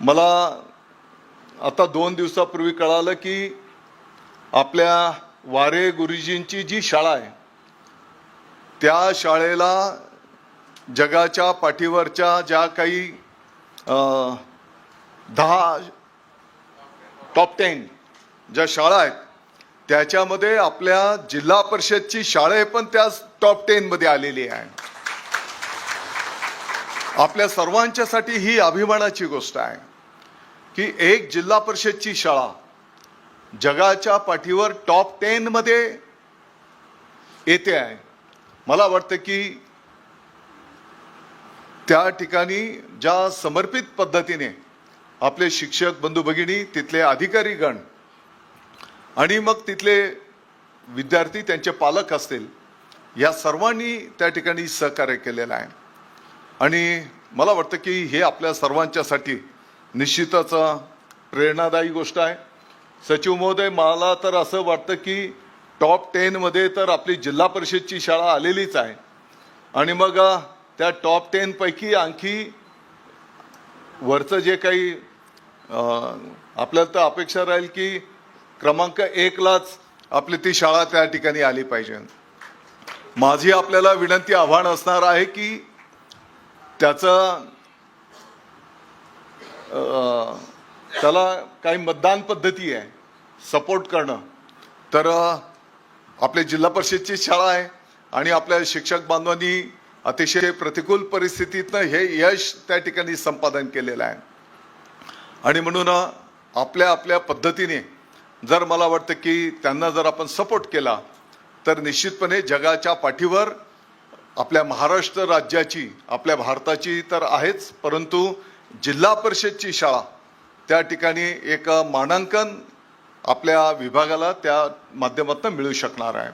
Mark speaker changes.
Speaker 1: मला आता दोन दिवसापूर्वी कळालं की आपल्या वारे गुरुजींची जी शाळा आहे त्या शाळेला जगाच्या पाठीवरच्या ज्या काही दहा टॉप टेन ज्या शाळा आहेत त्याच्यामध्ये आपल्या जिल्हा परिषदची शाळा पण त्याच टॉप टेनमध्ये आलेली आहे. आपल्या सर्वांच्यासाठी ही अभिमानाची गोष्ट आहे. की एक जिल्हा परिषदची शाळा जगाच्या पाठीवर टॉप टेनमध्ये येते आहे. मला वाटतं की त्या ठिकाणी ज्या समर्पित पद्धतीने आपले शिक्षक बंधू भगिनी तिथले अधिकारीगण आणि मग तिथले विद्यार्थी त्यांचे पालक असतील या सर्वांनी त्या ठिकाणी सहकार्य केलेलं आहे. आणि मला वाटतं की हे आपल्या सर्वांच्यासाठी निश्चितच प्रेरणादायी गोष्ट आहे. सचिव महोदय मला तर असं वाटतं की टॉप टेनमध्ये तर आपली जिल्हा परिषदची शाळा आलेलीच आहे. आणि मग त्या टॉप टेनपैकी आणखी वरचं जे काही आपल्याला तर अपेक्षा राहील की क्रमांक एकलाच आपली ती शाळा त्या ठिकाणी आली पाहिजे. माझी आपल्याला विनंती आव्हान असणार आहे की त्याचं त्याला काही मतदान पद्धती आहे सपोर्ट करणं. तर आपले जिल्हा परिषदची शाळा आहे आणि आपल्या शिक्षक बांधवांनी अतिशय प्रतिकूल परिस्थितीतनं हे यश त्या ठिकाणी संपादन केलेलं आहे. आणि म्हणून आपल्या आपल्या पद्धतीने जर मला वाटतं की त्यांना जर आपण सपोर्ट केला तर निश्चितपणे जगाच्या पाठीवर आपल्या महाराष्ट्र राज्याची आपल्या भारताची तर आहेच परंतु जिल्हा परिषदची शाळा त्या ठिकाणी एक मानांकन आपल्या विभागाला त्या माध्यमातून मिळू शकणार आहे.